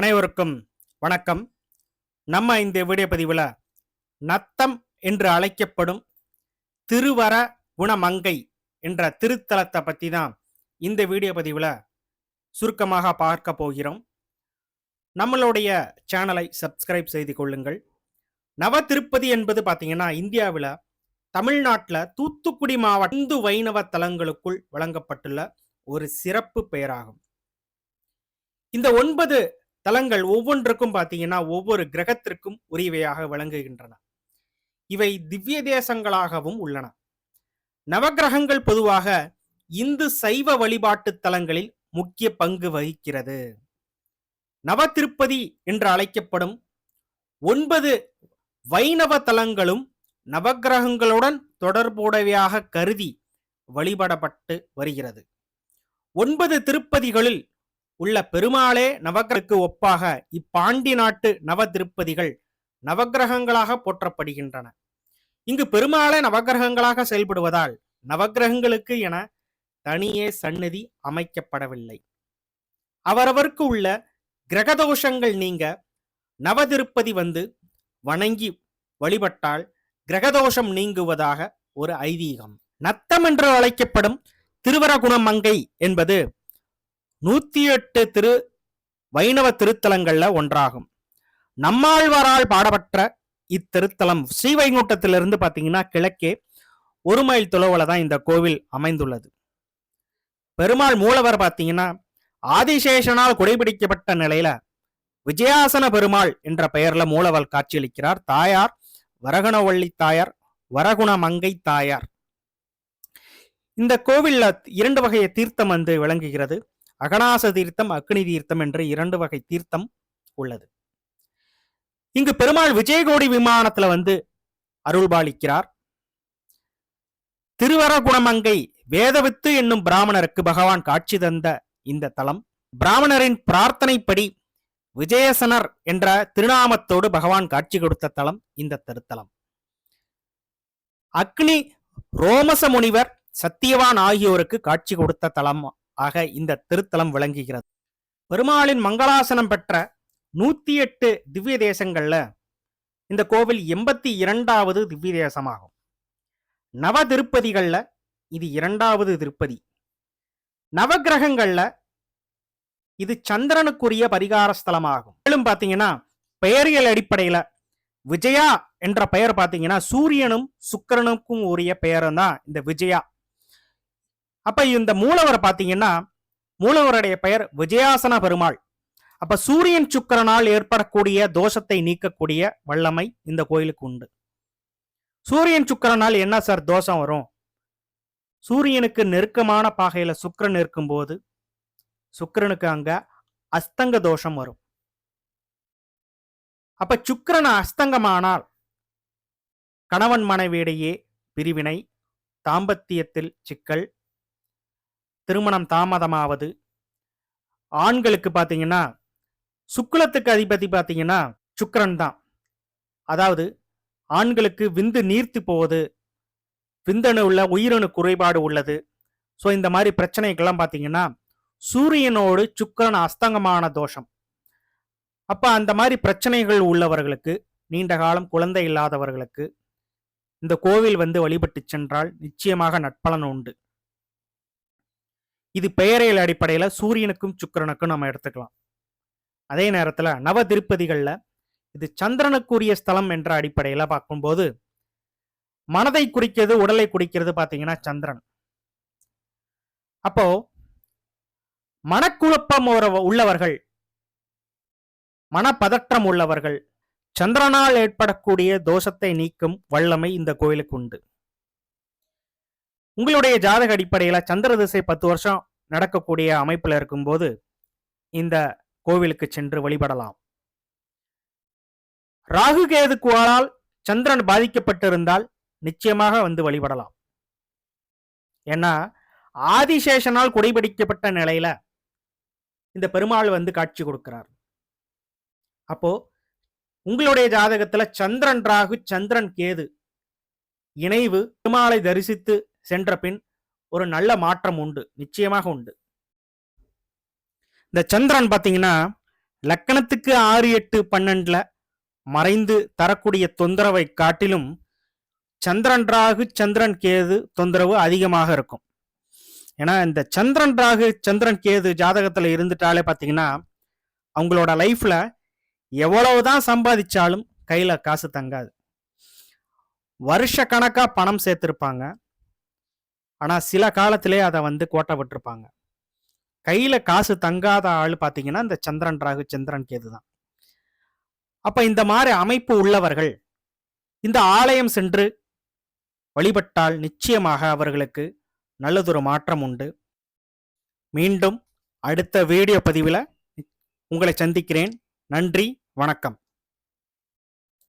அனைவருக்கும் வணக்கம். நம்ம இந்த வீடியோ பதிவில் நத்தம் என்று அழைக்கப்படும் திருவர குணமங்கை என்ற திருத்தலத்தை பற்றி தான் இந்த வீடியோ பதிவில் சுருக்கமாக பார்க்க போகிறோம். நம்மளுடைய சேனலை சப்ஸ்கிரைப் செய்து கொள்ளுங்கள். நவ திருப்பதி என்பது பார்த்தீங்கன்னா இந்தியாவில் தமிழ்நாட்டில் தூத்துக்குடி மாவட்ட இந்து வைணவ தலங்களுக்குள் வழங்கப்பட்டுள்ள ஒரு சிறப்பு பெயராகும். இந்த ஒன்பது தலங்கள் ஒவ்வொன்றுக்கும் பார்த்தீங்கன்னா ஒவ்வொரு கிரகத்திற்கும் உரியவையாக விளங்குகின்றன. இவை திவ்ய தேசங்களாகவும் உள்ளன. நவகிரகங்கள் பொதுவாக இந்து சைவ வழிபாட்டு தலங்களில் முக்கிய பங்கு வகிக்கிறது. நவ திருப்பதி என்று அழைக்கப்படும் ஒன்பது வைணவ தலங்களும் நவக்கிரகங்களுடன் தொடர்புடையவையாக கருதி வழிபடப்பட்டு வருகிறது. ஒன்பது திருப்பதிகளில் உள்ள பெருமாளே நவக்கிரக்கு ஒப்பாக இப்பாண்டி நாட்டு நவ திருப்பதிகள் நவகிரகங்களாக போற்றப்படுகின்றன. இங்கு பெருமாளே நவக்கிரகங்களாக செயல்படுவதால் நவக்கிரகங்களுக்கு என தனியே சந்நிதி அமைக்கப்படவில்லை. அவரவருக்கு உள்ள கிரகதோஷங்கள் நீங்க நவதிருப்பதி வந்து வணங்கி வழிபட்டால் கிரகதோஷம் நீங்குவதாக ஒரு ஐதீகம். நத்தம் என்று அழைக்கப்படும் திருவரகுணமங்கை என்பது நூத்தி எட்டு திரு வைணவ திருத்தலங்கள்ல ஒன்றாகும். நம்மாழ்வாரால் பாடப்பட்ட இத்திருத்தலம் ஸ்ரீவைகுண்டத்திலிருந்து பார்த்தீங்கன்னா கிழக்கே ஒரு மைல் தொலைவில் தான் இந்த கோவில் அமைந்துள்ளது. பெருமாள் மூலவர் பார்த்தீங்கன்னா ஆதிசேஷனால் குடைபிடிக்கப்பட்ட நிலையில விஜயாசன பெருமாள் என்ற பெயர்ல மூலவர் காட்சியளிக்கிறார். தாயார் வரகுணவள்ளி தாயார் வரகுண மங்கை தாயார். இந்த கோவில்ல இரண்டு வகையை தீர்த்தம் வந்து விளங்குகிறது. அகனாச தீர்த்தம் அக்னி தீர்த்தம் என்ற இரண்டு வகை தீர்த்தம் உள்ளது. இங்கு பெருமாள் விஜயகோடி விமானத்துல வந்து அருள்பாலிக்கிறார். திருவரகுணமங்கை வேதவித்து என்னும் பிராமணருக்கு பகவான் காட்சி தந்த இந்த தலம். பிராமணரின் பிரார்த்தனைப்படி விஜயசனர் என்ற திருநாமத்தோடு பகவான் காட்சி கொடுத்த தலம் இந்த திருத்தலம். அக்னி ரோமச முனிவர் சத்தியவான் ஆகியோருக்கு காட்சி கொடுத்த தலம் ஆக இந்த திருத்தலம் விளங்குகிறது. பெருமாளின் மங்களாசனம் பெற்ற நூத்தி எட்டு திவ்ய தேசங்கள்ல இந்த கோவில் எண்பத்தி இரண்டாவது திவ்ய தேசமாகும். நவ திருப்பதிகள்ல இது இரண்டாவது திருப்பதி. நவகிரகங்கள்ல இது சந்திரனுக்குரிய பரிகார ஸ்தலமாகும். மேலும் பாத்தீங்கன்னா பெயரியல் அடிப்படையில விஜயா என்ற பெயர் பாத்தீங்கன்னா சூரியனும் சுக்கரனுக்கும் உரிய பெயரும் தான் இந்த விஜயா. அப்ப இந்த மூலவரை பார்த்தீங்கன்னா மூலவருடைய பெயர் விஜயாசன பெருமாள். அப்ப சூரியன் சுக்கிரனால் ஏற்படக்கூடிய தோஷத்தை நீக்கக்கூடிய வல்லமை இந்த கோயிலுக்கு உண்டு. சூரியன் சுக்கிரனால் என்ன சார் தோஷம் வரும்? சூரியனுக்கு நெருக்கமான பாகையில சுக்கிரன் இருக்கும்போது சுக்கிரனுக்கு அங்க அஸ்தங்க தோஷம் வரும். அப்ப சுக்கிரன் அஸ்தங்கமானால் கணவன் மனைவியிடையே பிரிவினை தாம்பத்தியத்தில் சிக்கல் திருமணம் தாமதமாவது. ஆண்களுக்கு பார்த்தீங்கன்னா சுக்குலத்துக்கு அதிபதி பார்த்தீங்கன்னா சுக்கரன் தான். அதாவது ஆண்களுக்கு விந்து நீர்த்து போவது விந்தணு உள்ள உயிரணு குறைபாடு உள்ளது. ஸோ இந்த மாதிரி பிரச்சனைகள்லாம் பார்த்தீங்கன்னா சூரியனோடு சுக்கிரன் அஸ்தங்கமான தோஷம். அப்போ அந்த மாதிரி பிரச்சனைகள் உள்ளவர்களுக்கு நீண்ட காலம் குழந்தை இல்லாதவர்களுக்கு இந்த கோவில் வந்து வழிபட்டு சென்றால் நிச்சயமாக நட்பலன் உண்டு. இது பெயரியல் அடிப்படையில சூரியனுக்கும் சுக்கிரனுக்கும் நம்ம எடுத்துக்கலாம். அதே நேரத்துல நவ திருப்பதிகள்ல இது சந்திரனுக்குரிய ஸ்தலம் என்ற அடிப்படையில பார்க்கும்போது மனதை குறிக்கிறது உடலை குறிக்கிறது பாத்தீங்கன்னா சந்திரன். அப்போ மனக்குழப்பம் உள்ளவர்கள் மனப்பதற்றம் உள்ளவர்கள் சந்திரனால் ஏற்படக்கூடிய தோஷத்தை நீக்கும் வல்லமை இந்த கோயிலுக்கு உண்டு. உங்களுடைய ஜாதக அடிப்படையில சந்திர திசை பத்து வருஷம் நடக்கக்கூடிய அமைப்புல இருக்கும்போது இந்த கோவிலுக்கு சென்று வழிபடலாம். ராகு கேது குவாலால் சந்திரன் பாதிக்கப்பட்டிருந்தால் நிச்சயமாக வந்து வழிபடலாம். ஏன்னா ஆதிசேஷனால் குடைபிடிக்கப்பட்ட நிலையில இந்த பெருமாள் வந்து காட்சி கொடுக்கிறார். அப்போ உங்களுடைய ஜாதகத்துல சந்திரன் ராகு சந்திரன் கேது இணைவு பெருமாளை தரிசித்து சென்ற பின் ஒரு நல்ல மாற்றம் உண்டு நிச்சயமாக உண்டு. இந்த சந்திரன் பார்த்தீங்கன்னா லக்கணத்துக்கு ஆறு எட்டு பன்னெண்டுல மறைந்து தரக்கூடிய தொந்தரவை காட்டிலும் சந்திரன் ராகு சந்திரன் கேது தொந்தரவு அதிகமாக இருக்கும். ஏன்னா இந்த சந்திரன் ராகு சந்திரன் கேது ஜாதகத்தில் இருந்துட்டாலே பார்த்தீங்கன்னா அவங்களோட லைஃப்பில் எவ்வளவுதான் சம்பாதிச்சாலும் கையில் காசு தங்காது. வருஷ கணக்காக பணம் சேர்த்துருப்பாங்க. ஆனால் சில காலத்திலே அதை வந்து கோட்டை விட்டுருப்பாங்க. கையில் காசு தங்காத ஆள் பார்த்தீங்கன்னா இந்த சந்திரன் ராகு சந்திரன் கேது தான். அப்போ இந்த மாதிரி அமைப்பு உள்ளவர்கள் இந்த ஆலயம் சென்று வழிபட்டால் நிச்சயமாக அவர்களுக்கு நல்லதொரு மாற்றம் உண்டு. மீண்டும் அடுத்த வீடியோ பதிவில் உங்களை சந்திக்கிறேன். நன்றி வணக்கம்.